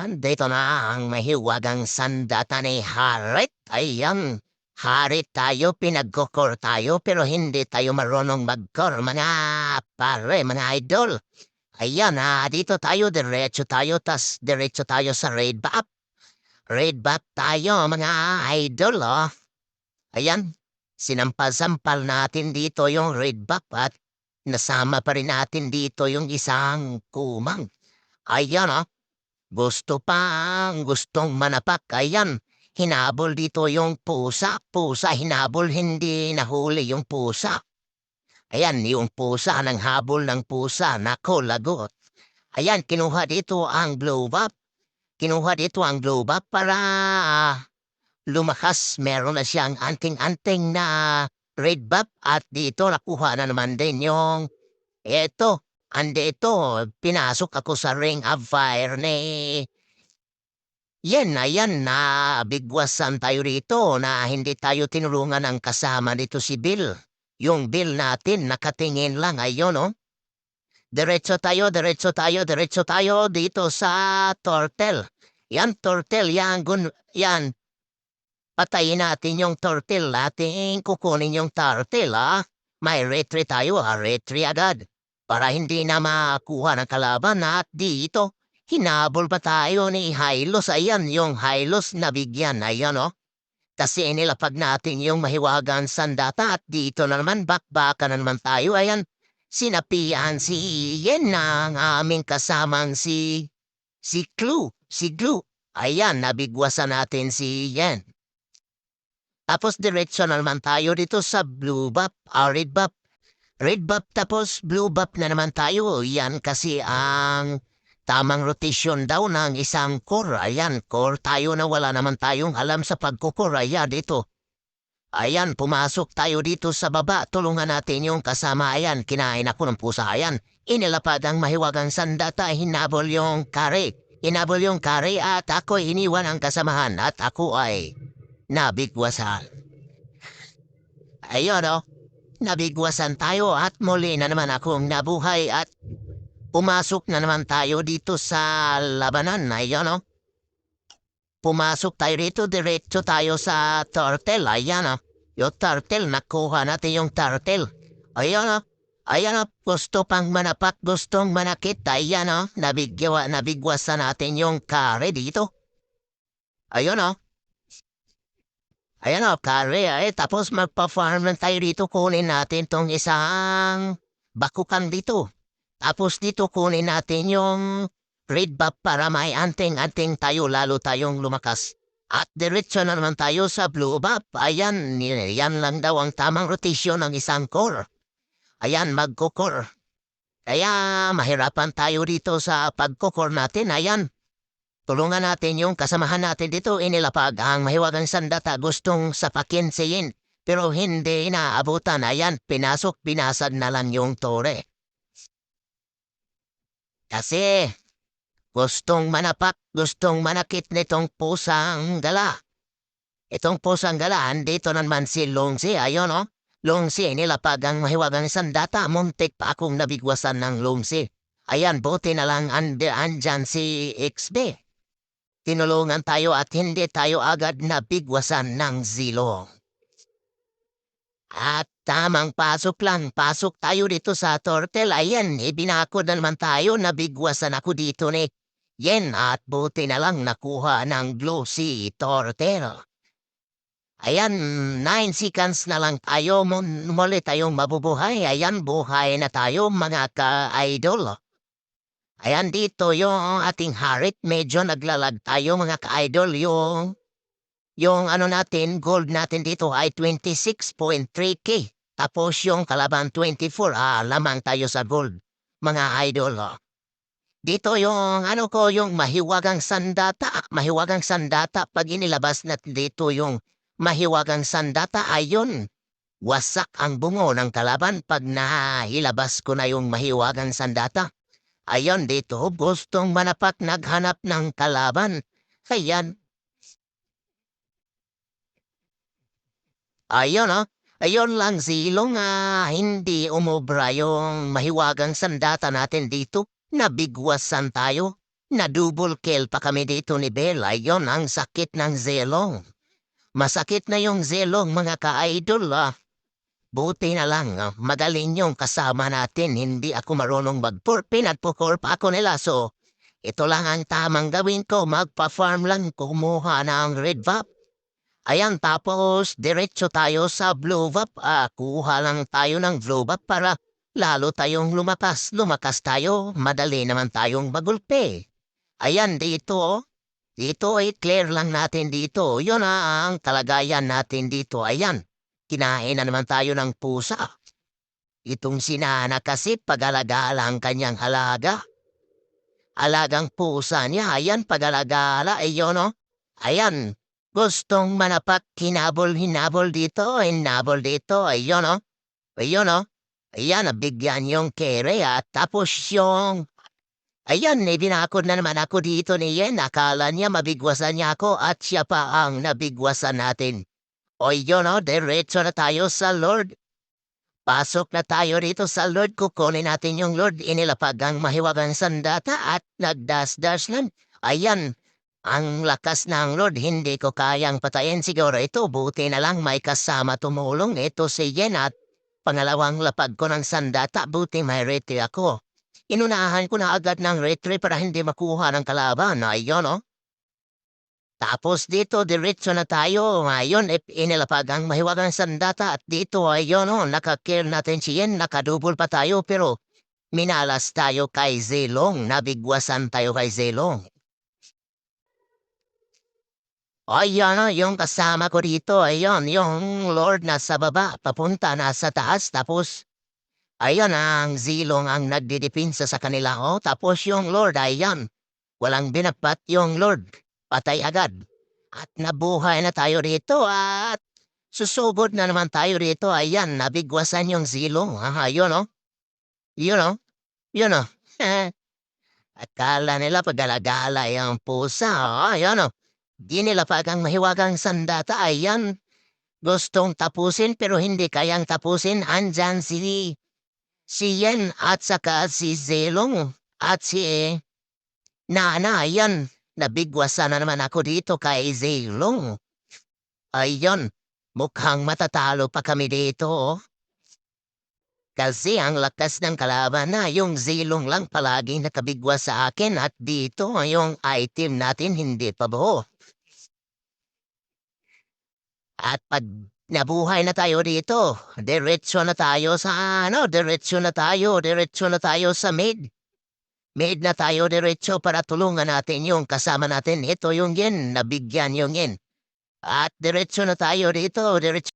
Ayan, dito na ang mahiwagang sandata ni Harit. Ayan, Harit tayo, pinagkukor tayo, pero hindi tayo marunong magkor, mga pare, mga idol. Ayan, ah, dito tayo, diretso tayo, tas diretso tayo sa raid bap. Raid bap tayo, mga idol, oh. Ayan, sinampal-sampal natin dito yung raid bap at nasama pa rin natin dito yung isang kumang. Ayan, oh. Gusto pa ang gustong manapak. Ayan, hinabol dito yung pusa. Pusa, hinabol, hindi nahuli yung pusa. Ayan, yung pusa ng habol ng pusa. Nako, lagot. Ayan, kinuha dito ang blow up. Kinuha dito ang blow up para ah, lumakas. Meron na siyang anting-anting na red buff. At dito nakuha na naman din yung eto, Andi ito, pinasok ako sa ring of fire ni... Yan na yan na bigwasan tayo rito na hindi tayo tinulungan ng kasama dito si Bill. Yung Bill natin nakatingin lang ayon no? Diretso tayo, diretso tayo, diretso tayo dito sa Tortel. Yan Tortel, yan, gun, yan. Patayin natin yung Tortel, ating kukunin yung Tortel ha. May retry tayo ha, retry agad para hindi na makuha ng kalaban at dito, hinabol pa tayo ni Hylos. Ayan, yung Hylos na bigyan. Ayan, o. Oh. Kasi inilapag natin yung mahiwagan sandata at dito na naman, bakbaka na naman tayo. Ayan, sinapian si na ang aming kasamang si... Si Clue, si Glue. Ayan, nabigwasan natin si Yen. Tapos diretso na naman tayo dito sa Blue Bap, Arid Bap. Red buff tapos blue buff na naman tayo. Yan kasi ang tamang rotation daw ng isang core. Ayan, core tayo na wala naman tayong alam sa pagkukore. Ayan, dito. Ayan, pumasok tayo dito sa baba. Tulungan natin yung kasama. Ayan, kinain ako ng pusa. Ayan, inilapad ang mahiwagang sandata. Hinabol yung kare. Hinabol yung kare at ako iniwan ang kasamahan at ako ay nabigwasan. Ayun, oh. Nabigwasan tayo at muli na naman akong nabuhay at pumasok na naman tayo dito sa labanan. Ayan o. Oh. Pumasok tayo dito, diretso tayo sa turtle. Ayan o. Oh. Yung turtle, nakuha natin yung turtle. Ayan o. Oh. Ayan o, gusto pang manapak, gustong manakit. Ayan o, nabigwa, nabigwasan natin yung kare dito. Ayan o. Ayan o, kare, eh, tapos magpa-farm lang tayo dito, kunin natin tong isang bakukan dito. Tapos dito kunin natin yung red buff para may anting-anting tayo, lalo tayong lumakas. At diretso na naman tayo sa blue buff. Ayan, yan lang daw ang tamang rotation ng isang core. Ayan, magkukor. Kaya mahirapan tayo dito sa pagkukor natin. Ayan, Tulungan natin yung kasamahan natin dito inilapag ang mahiwagang sandata gustong sapakin si Yin. Pero hindi inaabutan. Ayan, pinasok, pinasad na lang yung tore. Kasi gustong manapak, gustong manakit nitong pusang gala. Itong pusang gala, andito naman si Longsi, ayun. Oh. Longsi, nilapag ang mahiwagang sandata, muntik pa akong nabigwasan ng Longsi. Ayan, buti na lang ande andyan si XB. Tinulungan tayo at hindi tayo agad nabigwasan ng zilo. At tamang pasok lang, pasok tayo dito sa tortel. Ayan, ibinako na naman tayo, nabigwasan ako dito ni Yen at buti na lang nakuha ng glossy tortel. Ayan, 9 seconds na lang tayo, muli tayong mabubuhay. Ayan, buhay na tayo mga ka-idol. Ayan dito yung ating harit. Medyo naglalag tayo mga ka-idol. Yung, yung ano natin, gold natin dito ay 26.3k. Tapos yung kalaban 24, ah, lamang tayo sa gold. Mga idol, oh. Dito yung ano ko, yung mahiwagang sandata. Mahiwagang sandata. Pag inilabas natin dito yung mahiwagang sandata, ayun. Wasak ang bungo ng kalaban pag nahilabas ko na yung mahiwagang sandata. Ayon dito, gustong manapak naghanap ng kalaban. Ayan. Ayon oh. Ayon lang silong ah, hindi umubra yung mahiwagang sandata natin dito. Nabigwasan tayo. na double kill pa kami dito ni Bella. Yon ang sakit ng zelong. Masakit na yung zelong mga ka-idol ah. Buti na lang, ah, magaling yung kasama natin. Hindi ako marunong mag-purpin at pukor pa ako nila. So, ito lang ang tamang gawin ko. Magpa-farm lang kumuha ng red vap. Ayan, tapos diretso tayo sa blue vap. Ah, kuha lang tayo ng blue vap para lalo tayong lumakas. Lumakas tayo, madali naman tayong magulpe. Ayan, dito oh. Dito ay clear lang natin dito. Yun na ang talagayan natin dito. Ayan, kinain na naman tayo ng pusa. Itong sinana kasi pag-alagala ang kanyang halaga. Alagang pusa niya, ayan pag-alagala, ayon no? Ayan, gustong manapak, hinabol, hinabol dito, hinabol dito, ayon no? Ayon no? Ayan, nabigyan yung kere at tapos yung Ayan, eh, binakod na naman ako dito ni Yen. Akala niya mabigwasan niya ako at siya pa ang nabigwasan natin. O yun o, diretso na tayo sa Lord. Pasok na tayo rito sa Lord. Kukunin natin yung Lord. Inilapag ang mahiwagang sandata at nagdas-das lang. Ayan, ang lakas ng Lord. Hindi ko kayang patayin siguro ito. Buti na lang may kasama tumulong. Ito si Yen at pangalawang lapag ko ng sandata. Buti may rete ako. Inunahan ko na agad ng retry para hindi makuha ng kalaban. Ayun, no? Tapos dito, diretso na tayo. Eh, inilapag ang mahiwagang sandata at dito, ayun, no? Nakakill natin si Yen, nakadubol pa tayo pero minalas tayo kay Zelong. Nabigwasan tayo kay Zelong. Ayan na, yung kasama ko dito, ayun, yung Lord nasa baba, papunta na sa taas, tapos Ayan ang zilong ang nagdidipinsa sa kanila oh. Tapos yung Lord, ayan. Walang binapat yung Lord. Patay agad. At nabuhay na tayo rito at susugod na naman tayo rito. Ayan, nabigwasan yung zilong. Ah, yun oh. Yun oh. Yun oh. Akala nila paggalagala yung pusa. Oh, yun oh. Di nila pagang mahiwagang sandata. Ayan. Gustong tapusin pero hindi kayang tapusin. Andyan si si Yen at saka si Zelong at si Nana, yan. Nabigwasan na naman ako dito kay Zelong. Ayun, mukhang matatalo pa kami dito. oh. Kasi ang lakas ng kalaban na yung Zelong lang palagi nakabigwa sa akin at dito yung item natin hindi pa buo. At pag Nabuhay na tayo dito. Diretso na tayo sa ano, diretso na tayo, diretso na tayo sa maid. Maid na tayo diretso para tulungan natin yung kasama natin. Ito yung yen, nabigyan yung yen. At diretso na tayo dito, diretso